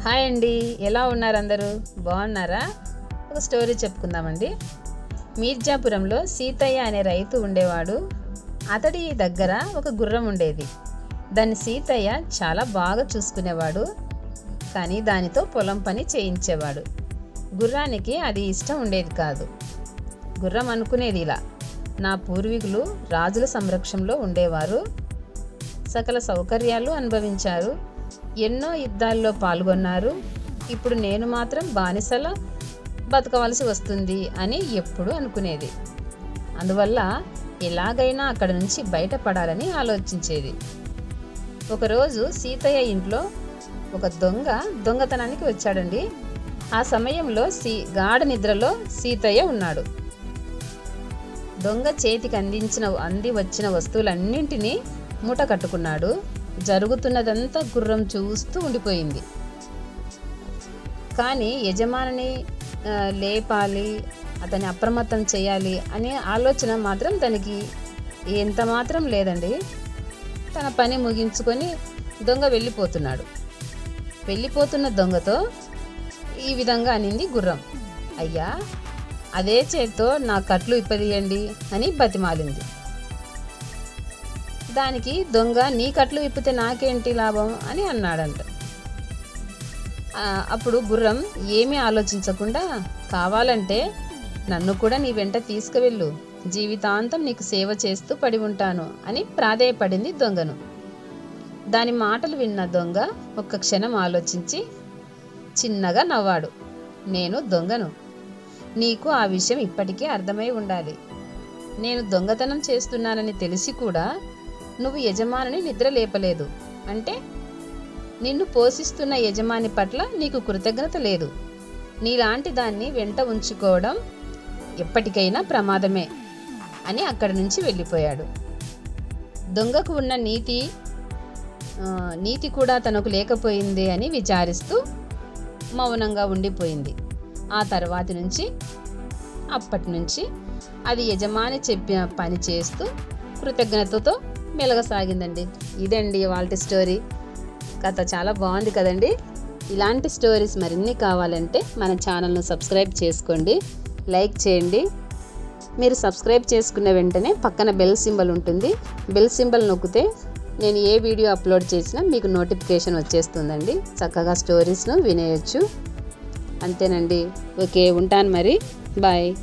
Hi అండి. ఎలా ఉన్నారు అందరూ? బాగున్నారా? ఒక స్టోరీ చెప్పుకుందామండి. మీర్జాపురంలో సీతయ్య అనే రైతు ఉండేవాడు. అతడి దగ్గర ఒక గుర్రం ఉండేది. దాన్ని సీతయ్య చాలా బాగా చూసుకునేవాడు. కానీ దానితో పొలం పని చేయించేవాడు. గుర్రానికి అది ఇష్టం ఉండేది కాదు. గుర్రం అనుకునేది ఇలా. నా పూర్వీకులు రాజుల సంరక్షణలో ఉండేవారు. సకల సౌకర్యాలు అనుభవించారు. ఎన్నో యుద్ధాల్లో పాల్గొన్నారు. ఇప్పుడు నేను మాత్రం బానిసల బతకవలసి వస్తుంది అని ఎప్పుడు అనుకునేది. అందువల్ల ఎలాగైనా అక్కడ నుంచి బయటపడాలని ఆలోచించేది. ఒకరోజు సీతయ్య ఇంట్లో ఒక దొంగ దొంగతనానికి వచ్చాడండి. ఆ సమయంలో సీ గాఢ నిద్రలో సీతయ్య ఉన్నాడు. దొంగ చేతికి అందించిన అంది వచ్చిన వస్తువులన్నింటినీ మూట కట్టుకున్నాడు. జరుగుతున్నదంతా గుర్రం చూస్తూ ఉండిపోయింది. కానీ యజమానిని లేపాలి అతన్ని అప్రమత్తం చేయాలి అనే ఆలోచన మాత్రం తనకి ఎంత మాత్రం లేదండి. తన పని ముగించుకొని దొంగ వెళ్ళిపోతున్నాడు. వెళ్ళిపోతున్న దొంగతో ఈ విధంగా అనింది గుర్రం. అయ్యా అదే చేత్తో నా కట్లు ఇప్పదీయండి అని బతిమాలింది. దానికి దొంగ నీ కట్లు విప్పితే నాకేంటి లాభం అని అన్నాడంట. అప్పుడు గుర్రం ఏమీ ఆలోచించకుండా కావాలంటే నన్ను కూడా నీ వెంట తీసుకువెళ్ళు. జీవితాంతం నీకు సేవ చేస్తూ పడి ఉంటాను అని ప్రాధేయపడింది దొంగను. దాని మాటలు విన్న దొంగ ఒక్క క్షణం ఆలోచించి చిన్నగా నవ్వాడు. నేను దొంగను. నీకు ఆ విషయం ఇప్పటికే అర్థమై ఉండాలి. నేను దొంగతనం చేస్తున్నానని తెలిసి కూడా నువ్వు యజమానిని నిద్ర లేపలేదు. అంటే నిన్ను పోషిస్తున్న యజమాని పట్ల నీకు కృతజ్ఞత లేదు. నీలాంటి దాన్ని వెంట ఉంచుకోవడం ఎప్పటికైనా ప్రమాదమే అని అక్కడి నుంచి వెళ్ళిపోయాడు. దొంగకు ఉన్న నీతి నీతి కూడా తనకు లేకపోయింది అని విచారిస్తూ మౌనంగా ఉండిపోయింది. ఆ తర్వాతి నుంచి అప్పటి నుంచి అది యజమాని చెప్పిన పని చేస్తూ కృతజ్ఞతతో మెలగసాగిందండి. ఇదండి వాళ్ళ స్టోరీ. కథ చాలా బాగుంది కదండి. ఇలాంటి స్టోరీస్ మరిన్ని కావాలంటే మన ఛానల్ను సబ్స్క్రైబ్ చేసుకోండి. లైక్ చేయండి. మీరు సబ్స్క్రైబ్ చేసుకున్న వెంటనే పక్కన బెల్ సింబల్ ఉంటుంది. బెల్ సింబల్ నొక్కితే నేను ఏ వీడియో అప్లోడ్ చేసినా మీకు నోటిఫికేషన్ వచ్చేస్తుందండి. చక్కగా స్టోరీస్ను వినేయచ్చు. అంతేనండి. ఓకే ఉంటాను మరి. బాయ్.